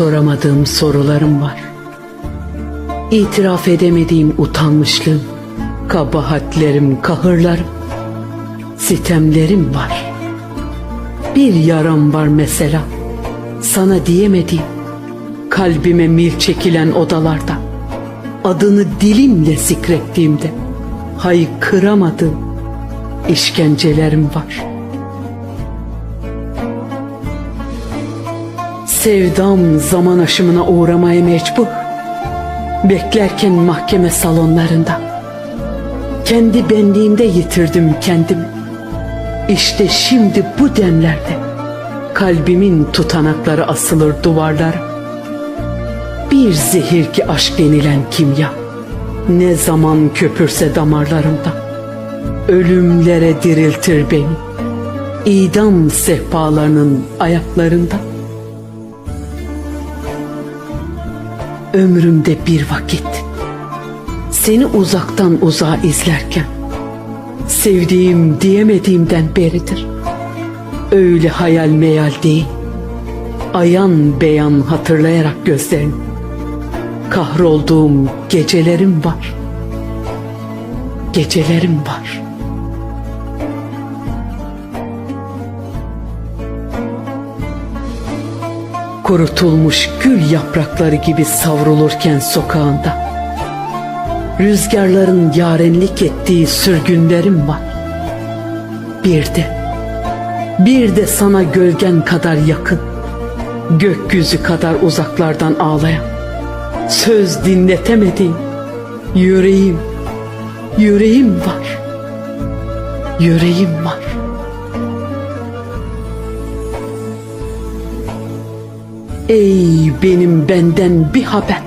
Soramadığım sorularım var. İtiraf edemediğim utanmışlığım, kabahatlerim, kahırlarım, sitemlerim var. Bir yaram var mesela, sana diyemediğim, kalbime mil çekilen odalarda, adını dilimle zikrettiğimde, haykıramadığım işkencelerim var. Sevdam zaman aşımına uğramaya mecbur. Beklerken mahkeme salonlarında. Kendi benliğimde yitirdim kendimi. İşte şimdi bu demlerde kalbimin tutanakları asılır duvarlara. Bir zehir ki aşk denilen kimya. Ne zaman köpürse damarlarımda. Ölümlere diriltir beni. İdam sehpalarının ayaklarında. Ömrümde bir vakit seni uzaktan uzağa izlerken sevdiğim diyemediğimden beridir. Öyle hayal meyal değil, ayan beyan hatırlayarak gözlerini kahrolduğum gecelerim var. Gecelerim var. Kurutulmuş gül yaprakları gibi savrulurken sokağında. Rüzgarların yarenlik ettiği sürgünlerim var. Bir de, bir de sana gölgen kadar yakın, gökyüzü kadar uzaklardan ağlayan, söz dinletemediğim yüreğim, yüreğim var. Yüreğim var. Ey benim benden bir haber.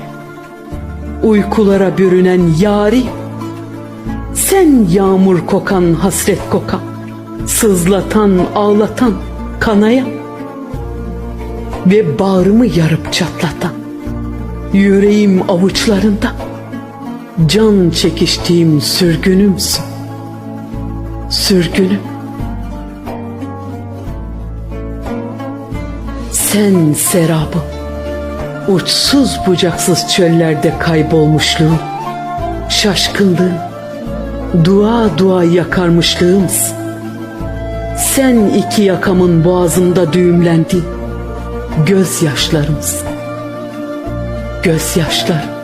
Uykulara bürünen yari. Sen yağmur kokan hasret kokan. Sızlatan ağlatan kanaya. Ve bağrımı yarıp çatlatan. Yüreğim avuçlarında. Can çekiştiğim sürgünümsün. Sürgünüm. Sen serabım, uçsuz bucaksız çöllerde kaybolmuşluğum, şaşkınlığım, dua dua yakarmışlığımsın. Sen iki yakamın boğazımda düğümlendiğin gözyaşlarımsın. Gözyaşlarım.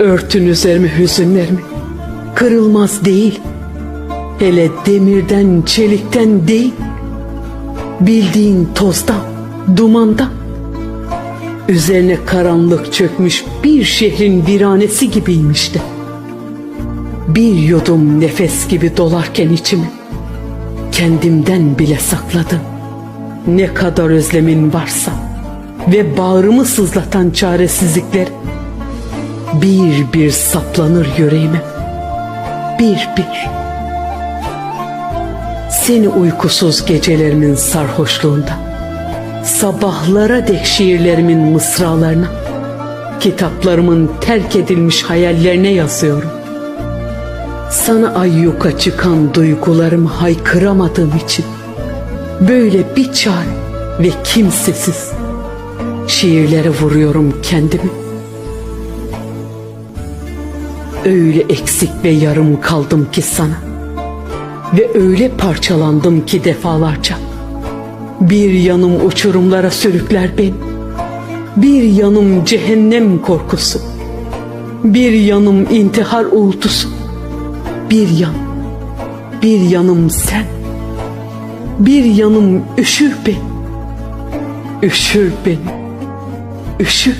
Örtün üzerime hüzünlerimi. Kırılmaz değil. Hele demirden, çelikten değil. Bildiğin tozdan, dumandan. Üzerine karanlık çökmüş bir şehrin viranesi gibiymişti. Bir yudum nefes gibi dolarken içimi kendimden bile sakladım. Ne kadar özlemin varsa ve bağrımı sızlatan çaresizlikler bir bir saplanır yüreğime. Bir bir. Seni uykusuz gecelerimin sarhoşluğunda, sabahlara dek şiirlerimin mısralarına, kitaplarımın terk edilmiş hayallerine yazıyorum. Sana ayyuka çıkan duygularımı haykıramadığım için, böyle bir çare ve kimsesiz şiirlere vuruyorum kendimi. Öyle eksik ve yarım kaldım ki sana. Ve öyle parçalandım ki defalarca. Bir yanım uçurumlara sürükler beni. Bir yanım cehennem korkusu. Bir yanım intihar uğultusu. Bir yan, bir yanım sen. Bir yanım üşür beni. Üşür beni. Üşür.